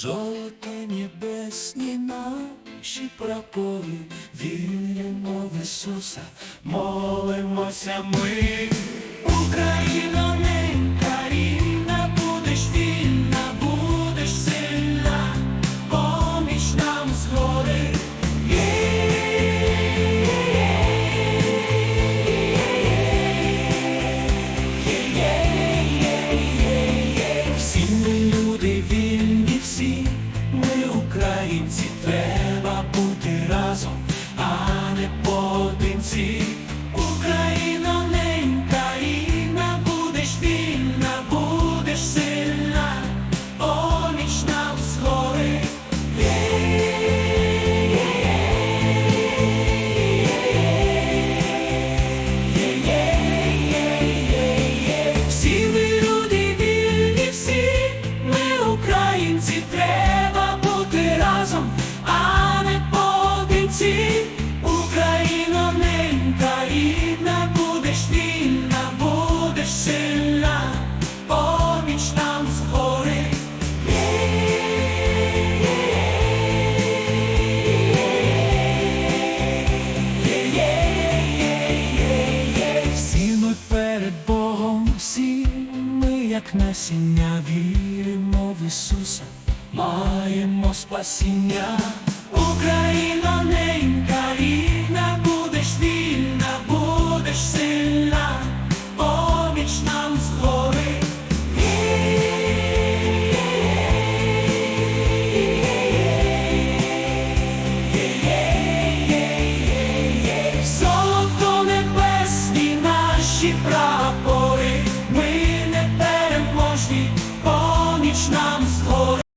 Золоте небесні наші прапори, віримо в Ісуса, молимося ми. You. насіння, віримо в Ісуса, маємо спасіння, Україна ненька рідна, будеш вільна, будеш сильна, поміч нам згори. Золото небесні наші права. світ, поміч нам згори.